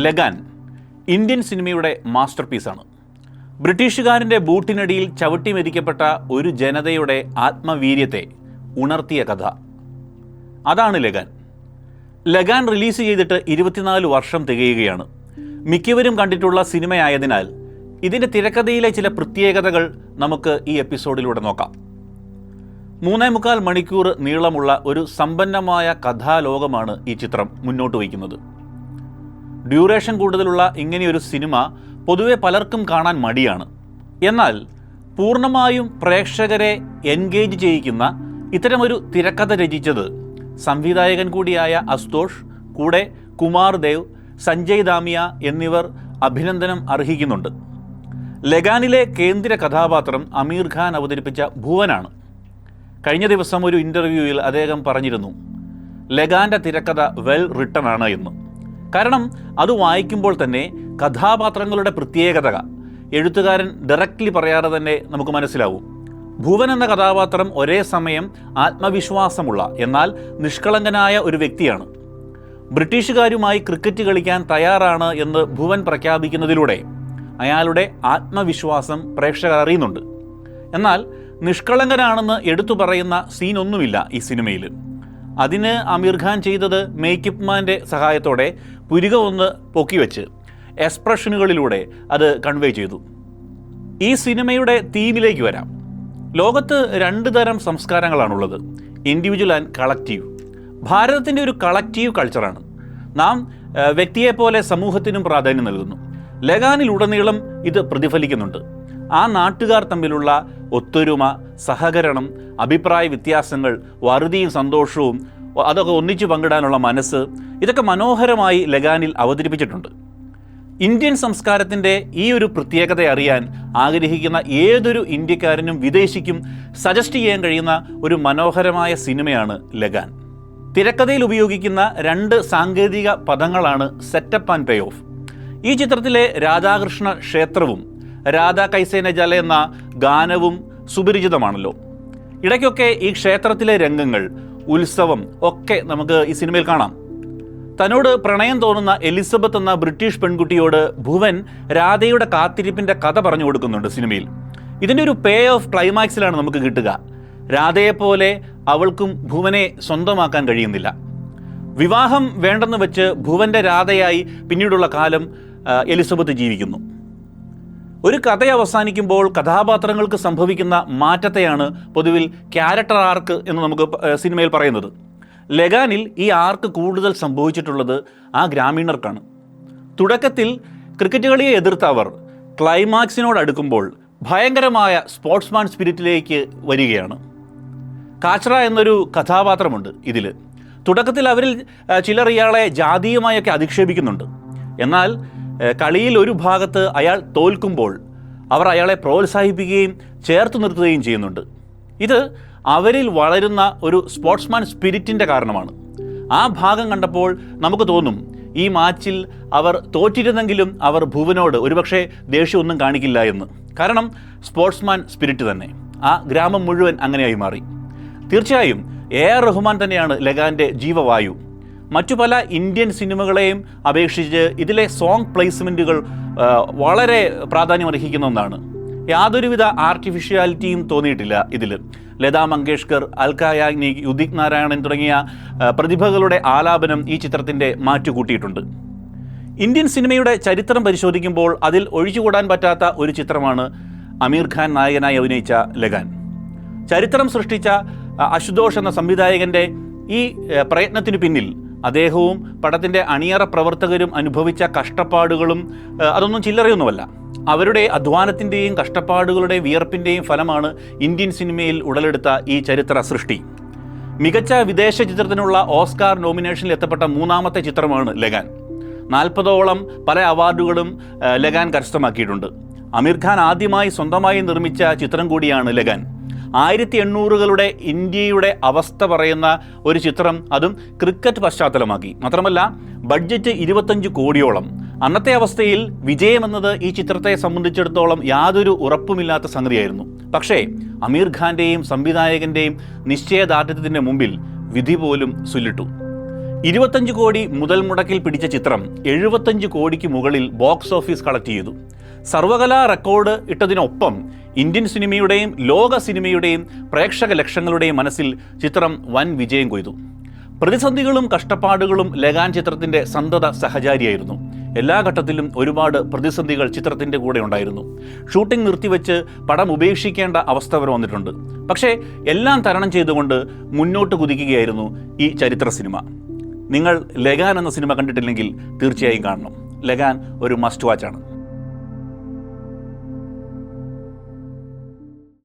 Lagaan Indian സിനിമയുടെ master പീസാണ് ബ്രിട്ടീഷുകാരന്റെ ബൂട്ടിനടിയിൽ ചവിട്ടി മരിക്കപ്പെട്ട ഒരു ജനതയുടെ ആത്മവീര്യത്തെ ഉണർത്തിയ കഥ. അതാണ് ലഗാൻ. ലഗാൻ റിലീസ് ചെയ്തിട്ട് ഇരുപത്തിനാല് വർഷം തികയുകയാണ്. മിക്കവരും കണ്ടിട്ടുള്ള സിനിമയായതിനാൽ ഇതിന്റെ തിരക്കഥയിലെ ചില പ്രത്യേകതകൾ നമുക്ക് ഈ എപ്പിസോഡിലൂടെ നോക്കാം. മൂന്നേ മുക്കാൽ മണിക്കൂർ നീളമുള്ള ഒരു സമ്പന്നമായ കഥാലോകമാണ് ഈ ചിത്രം മുന്നോട്ട് വയ്ക്കുന്നത്. ഡ്യൂറേഷൻ കൂടുതലുള്ള ഇങ്ങനെയൊരു സിനിമ പൊതുവെ പലർക്കും കാണാൻ മടിയാണ്. എന്നാൽ പൂർണമായും പ്രേക്ഷകരെ എൻഗേജ് ചെയ്യിക്കുന്ന ഇത്തരമൊരു തിരക്കഥ രചിച്ചത് സംവിധായകൻ കൂടിയായ അസ്തോഷ് കൂടെ കുമാർ ദേവ് സഞ്ജയ് ദാമിയ എന്നിവർ അഭിനന്ദനം അർഹിക്കുന്നുണ്ട്. ലഗാനിലെ കേന്ദ്ര കഥാപാത്രം അമീർ ഖാൻ അവതരിപ്പിച്ച ഭുവനാണ്. കഴിഞ്ഞ ദിവസം ഒരു ഇന്റർവ്യൂവിൽ അദ്ദേഹം പറഞ്ഞിരുന്നു ലഗാന്റെ തിരക്കഥ വെൽ റിട്ടൺ ആണ് എന്ന്. കാരണം അത് വായിക്കുമ്പോൾ തന്നെ കഥാപാത്രങ്ങളുടെ പ്രത്യേകത എഴുത്തുകാരൻ ഡയറക്റ്റ്ലി പറയാതെ തന്നെ നമുക്ക് മനസ്സിലാവും. ഭുവൻ എന്ന കഥാപാത്രം ഒരേ സമയം ആത്മവിശ്വാസമുള്ള എന്നാൽ നിഷ്കളങ്കനായ ഒരു വ്യക്തിയാണ്. ബ്രിട്ടീഷുകാരുമായി ക്രിക്കറ്റ് കളിക്കാൻ തയ്യാറാണ് എന്ന് ഭുവൻ പ്രഖ്യാപിക്കുന്നതിലൂടെ അയാളുടെ ആത്മവിശ്വാസം പ്രേക്ഷകർ അറിയുന്നുണ്ട്. എന്നാൽ നിഷ്കളങ്കനാണെന്ന് എടുത്തു പറയുന്ന സീനൊന്നുമില്ല ഈ സിനിമയിൽ. അതിന് അമീർ ഖാൻ ചെയ്തത് മേക്കപ്പ് മാന്റെ സഹായത്തോടെ പുരുക ഒന്ന് പൊക്കിവെച്ച് എക്സ്പ്രഷനുകളിലൂടെ അത് കൺവേ ചെയ്തു. ഈ സിനിമയുടെ തീമിലേക്ക് വരാം. ലോകത്ത് രണ്ട് തരം സംസ്കാരങ്ങളാണുള്ളത്. ഇൻഡിവിജ്വൽ ആൻഡ് കളക്റ്റീവ് ഭാരതത്തിന്റെ ഒരു കളക്റ്റീവ് കൾച്ചറാണ് നാം വ്യക്തിയെപ്പോലെ സമൂഹത്തിനും പ്രാധാന്യം നൽകുന്നു. ലഗാനിലുടനീളം ഇത് പ്രതിഫലിക്കുന്നുണ്ട്. ആ നാട്ടുകാർ തമ്മിലുള്ള ഒത്തൊരുമ സഹകരണം അഭിപ്രായ വ്യത്യാസങ്ങൾ വറുതിയും സന്തോഷവും അതൊക്കെ ഒന്നിച്ചു പങ്കിടാനുള്ള മനസ്സ് ഇതൊക്കെ മനോഹരമായി ലഗാനിൽ അവതരിപ്പിച്ചിട്ടുണ്ട്. ഇന്ത്യൻ സംസ്കാരത്തിന്റെ ഈ ഒരു പ്രത്യേകത അറിയാൻ ആഗ്രഹിക്കുന്ന ഏതൊരു ഇന്ത്യക്കാരനും വിദേശിക്കും സജസ്റ്റ് ചെയ്യാൻ കഴിയുന്ന ഒരു മനോഹരമായ സിനിമയാണ് ലഗാൻ. തിരക്കഥയിൽ ഉപയോഗിക്കുന്ന രണ്ട് സാങ്കേതിക പദങ്ങളാണ് സെറ്റപ്പ് ആൻഡ് പേ ഓഫ് ഈ ചിത്രത്തിലെ രാധാകൃഷ്ണ ക്ഷേത്രവും രാധാ കൈസേന ജല എന്ന ഗാനവും സുപരിചിതമാണല്ലോ. ഇടയ്ക്കൊക്കെ ഈ ക്ഷേത്രത്തിലെ രംഗങ്ങൾ ഉത്സവം ഒക്കെ നമുക്ക് ഈ സിനിമയിൽ കാണാം. തന്നോട് പ്രണയം തോന്നുന്ന എലിസബത്ത് എന്ന ബ്രിട്ടീഷ് പെൺകുട്ടിയോട് ഭുവൻ രാധയുടെ കാത്തിരിപ്പിന്റെ കഥ പറഞ്ഞു കൊടുക്കുന്നുണ്ട് സിനിമയിൽ. ഇതിന്റെ ഒരു പേ ഓഫ് ക്ലൈമാക്സിലാണ് നമുക്ക് കിട്ടുക. രാധയെപ്പോലെ അവൾക്കും ഭുവനെ സ്വന്തമാക്കാൻ കഴിയുന്നില്ല. വിവാഹം വേണ്ടെന്ന് വെച്ച് ഭുവന്റെ രാധയായി പിന്നീടുള്ള കാലം എലിസബത്ത് ജീവിക്കുന്നു. ഒരു കഥ അവസാനിക്കുമ്പോൾ കഥാപാത്രങ്ങൾക്ക് സംഭവിക്കുന്ന മാറ്റത്തെയാണ് പൊതുവിൽ ക്യാരക്ടർ ആർക്ക് എന്ന് നമുക്ക് സിനിമയിൽ പറയുന്നത്. ലഗാനിൽ ഈ ആർക്ക് കൂടുതൽ സംഭവിച്ചിട്ടുള്ളത് ആ ഗ്രാമീണർക്കാണ്. തുടക്കത്തിൽ ക്രിക്കറ്റ് കളിയെ എതിർത്ത അവർ ക്ലൈമാക്സിനോട് അടുക്കുമ്പോൾ ഭയങ്കരമായ സ്പോർട്സ്മാൻ സ്പിരിറ്റിലേക്ക് വരികയാണ്. കാച്ചറ എന്നൊരു കഥാപാത്രമുണ്ട് ഇതിൽ തുടക്കത്തിൽ അവരിൽ ചിലർ ഇയാളെ ജാതീയമായൊക്കെ അധിക്ഷേപിക്കുന്നുണ്ട്. എന്നാൽ കളിയിൽ ഒരു ഭാഗത്ത് അയാൾ തോൽക്കുമ്പോൾ അവർ അയാളെ പ്രോത്സാഹിപ്പിക്കുകയും ചേർത്ത് നിർത്തുകയും ചെയ്യുന്നുണ്ട്. ഇത് അവരിൽ വളരുന്ന ഒരു സ്പോർട്സ്മാൻ സ്പിരിറ്റിന്റെ കാരണമാണ്. ആ ഭാഗം കണ്ടപ്പോൾ നമുക്ക് തോന്നും ഈ മാച്ചിൽ അവർ തോറ്റിരുന്നെങ്കിലും അവർ ഭുവനോട് ഒരുപക്ഷെ ദേഷ്യമൊന്നും കാണിക്കില്ല എന്ന്. കാരണം സ്പോർട്സ്മാൻ സ്പിരിറ്റ് തന്നെ. ആ ഗ്രാമം മുഴുവൻ അങ്ങനെയായി മാറി. തീർച്ചയായും എ ആർ റഹ്മാൻ തന്നെയാണ് ലഗാന്റെ ജീവവായു. മറ്റു പല ഇന്ത്യൻ സിനിമകളെയും അപേക്ഷിച്ച് ഇതിലെ സോങ് പ്ലേസ്മെന്റുകൾ വളരെ പ്രാധാന്യം അർഹിക്കുന്ന ഒന്നാണ്. യാതൊരുവിധ ആർട്ടിഫിഷ്യാലിറ്റിയും തോന്നിയിട്ടില്ല ഇതിൽ ലതാ മങ്കേഷ്കർ അൽക്ക യാഗ്നിക് ഉദിത് നാരായണൻ തുടങ്ങിയ പ്രതിഭകളുടെ ആലാപനം ഈ ചിത്രത്തിന്റെ മാറ്റുകൂട്ടിയിട്ടുണ്ട്. ഇന്ത്യൻ സിനിമയുടെ ചരിത്രം പരിശോധിക്കുമ്പോൾ അതിൽ ഒഴിച്ചുകൂടാൻ പറ്റാത്ത ഒരു ചിത്രമാണ് അമീർ ഖാൻ നായകനായി അഭിനയിച്ച ലഗാൻ. ചരിത്രം സൃഷ്ടിച്ച അശുതോഷ് എന്ന സംവിധായകന്റെ ഈ പ്രയത്നത്തിന് പിന്നിൽ അദ്ദേഹവും പടത്തിന്റെ അണിയറ പ്രവർത്തകരും അനുഭവിച്ച കഷ്ടപ്പാടുകളും അതൊന്നും ചില്ലറയൊന്നുമല്ല. അവരുടെ അധ്വാനത്തിന്റെയും കഷ്ടപ്പാടുകളുടെ വിയർപ്പിന്റെയും ഫലമാണ് ഇന്ത്യൻ സിനിമയിൽ ഉടലെടുത്ത ഈ ചരിത്ര സൃഷ്ടി. മികച്ച വിദേശ ചിത്രത്തിനുള്ള ഓസ്കാർ നോമിനേഷനിൽ എത്തപ്പെട്ട മൂന്നാമത്തെ ചിത്രമാണ് ലഗാൻ. നാൽപ്പതോളം പല അവാർഡുകളും ലഗാൻ കരസ്ഥമാക്കിയിട്ടുണ്ട്. അമീർ ഖാൻ ആദ്യമായി സ്വന്തമായി നിർമ്മിച്ച ചിത്രം കൂടിയാണ് ലഗാൻ. ആയിരത്തി എണ്ണൂറുകളുടെ ഇന്ത്യയുടെ അവസ്ഥ പറയുന്ന ഒരു ചിത്രം അതും ക്രിക്കറ്റ് പശ്ചാത്തലമാക്കി. മാത്രമല്ല ബഡ്ജറ്റ് ഇരുപത്തഞ്ച് കോടിയോളം. അന്നത്തെ അവസ്ഥയിൽ വിജയമെന്നത് ഈ ചിത്രത്തെ സംബന്ധിച്ചിടത്തോളം യാതൊരു ഉറപ്പുമില്ലാത്ത സംഗതിയായിരുന്നു. പക്ഷേ അമീർ ഖാന്റെയും സംവിധായകന്റെയും നിശ്ചയദാർഢ്യത്തിന്റെ മുമ്പിൽ വിധി പോലും സുല്ലിട്ടു. ഇരുപത്തഞ്ച് കോടി മുതൽ മുടക്കിൽ പിടിച്ച ചിത്രം എഴുപത്തഞ്ച് കോടിക്ക് മുകളിൽ ബോക്സ് ഓഫീസ് കളക്ട് ചെയ്തു. സർവകലാ റെക്കോർഡ് ഇട്ടതിനൊപ്പം ഇന്ത്യൻ സിനിമയുടെയും ലോക സിനിമയുടെയും പ്രേക്ഷക ലക്ഷങ്ങളുടെയും മനസ്സിൽ ചിത്രം വൻ വിജയം കൊയ്തു. പ്രതിസന്ധികളും കഷ്ടപ്പാടുകളും ലഗാൻ ചിത്രത്തിന്റെ സന്തത സഹചാരിയായിരുന്നു. എല്ലാ ഘട്ടത്തിലും ഒരുപാട് പ്രതിസന്ധികൾ ചിത്രത്തിന്റെ കൂടെ ഉണ്ടായിരുന്നു. ഷൂട്ടിംഗ് നിർത്തിവെച്ച് പടം ഉപേക്ഷിക്കേണ്ട അവസ്ഥ വരെ വന്നിട്ടുണ്ട്. പക്ഷേ എല്ലാം തരണം ചെയ്തുകൊണ്ട് മുന്നോട്ട് കുതിക്കുകയായിരുന്നു ഈ ചരിത്ര സിനിമ. നിങ്ങൾ ലഗാൻ എന്ന സിനിമ കണ്ടിട്ടില്ലെങ്കിൽ തീർച്ചയായും കാണണം. ലഗാൻ ഒരു മസ്റ്റ് വാച്ചാണ്